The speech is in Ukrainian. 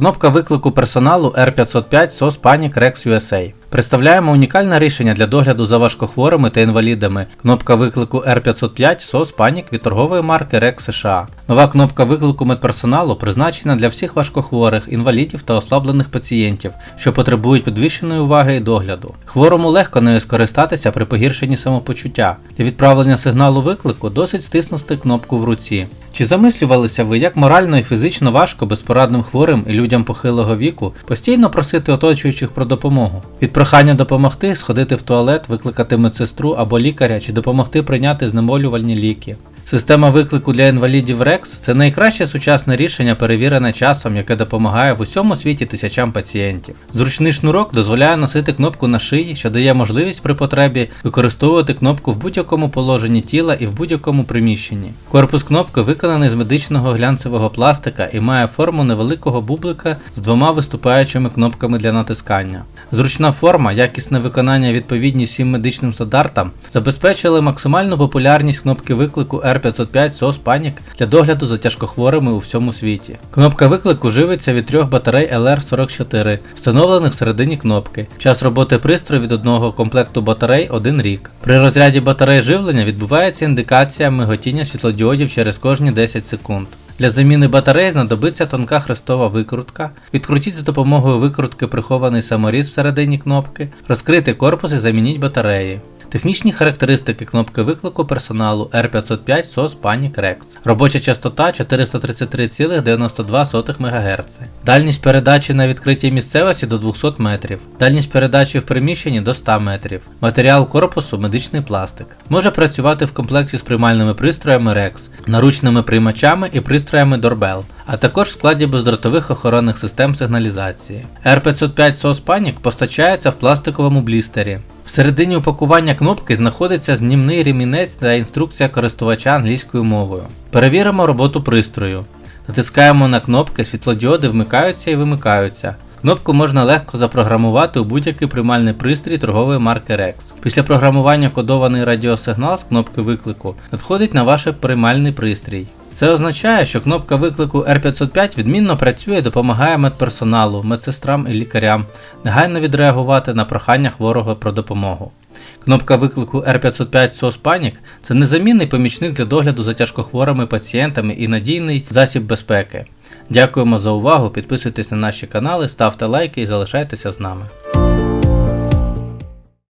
Кнопка виклику персоналу R505 SOS Panic Rex USA. Представляємо унікальне рішення для догляду за важкохворими та інвалідами. Кнопка виклику R505 SOS Panic від торгової марки Rex США. Нова кнопка виклику медперсоналу призначена для всіх важкохворих, інвалідів та ослаблених пацієнтів, що потребують підвищеної уваги і догляду. Хворому легко нею скористатися при погіршенні самопочуття. Для відправлення сигналу виклику досить стиснути кнопку в руці. Чи замислювалися ви, як морально і фізично важко безпорадним хворим і людям похилого віку постійно просити оточуючих про допомогу? Від прохання допомогти сходити в туалет, викликати медсестру або лікаря чи допомогти прийняти знемолювальні ліки. Система виклику для інвалідів REX – це найкраще сучасне рішення, перевірене часом, яке допомагає в усьому світі тисячам пацієнтів. Зручний шнурок дозволяє носити кнопку на шиї, що дає можливість при потребі використовувати кнопку в будь-якому положенні тіла і в будь-якому приміщенні. Корпус кнопки виконаний з медичного глянцевого пластика і має форму невеликого бублика з двома виступаючими кнопками для натискання. Зручна форма, якісне виконання відповідні всім медичним стандартам забезпечили максимальну популярність кнопки виклику R505 SOS Panic для догляду за тяжкохворими у всьому світі. Кнопка виклику живиться від трьох батарей LR44, встановлених всередині кнопки. Час роботи пристрою від одного комплекту батарей 1 рік. При розряді батарей живлення відбувається індикація миготіння світлодіодів через кожні 10 секунд. Для заміни батареї знадобиться тонка хрестова викрутка. Відкрутіть за допомогою викрутки прихований саморіз всередині кнопки, розкрийте корпус і замініть батареї. Технічні характеристики кнопки виклику персоналу R505 SOS Panic Rex. Робоча частота 433,92 МГц. Дальність передачі на відкритій місцевості до 200 метрів. Дальність передачі в приміщенні до 100 метрів. Матеріал корпусу медичний пластик. Може працювати в комплекті з приймальними пристроями REX, наручними приймачами і пристроями Doorbell, а також в складі бездротових охоронних систем сигналізації. R505 SOS Panic постачається в пластиковому блістері. Всередині упакування кнопки знаходиться знімний ремінець та інструкція користувача англійською мовою. Перевіримо роботу пристрою. Натискаємо на кнопки, світлодіоди вмикаються і вимикаються. Кнопку можна легко запрограмувати у будь-який приймальний пристрій торгової марки Rex. Після програмування кодований радіосигнал з кнопки виклику надходить на ваш приймальний пристрій. Це означає, що кнопка виклику R505 відмінно працює і допомагає медперсоналу, медсестрам і лікарям негайно відреагувати на прохання хворого про допомогу. Кнопка виклику R505 SOS Panic – це незамінний помічник для догляду за тяжкохворими пацієнтами і надійний засіб безпеки. Дякуємо за увагу, підписуйтесь на наші канали, ставте лайки і залишайтеся з нами.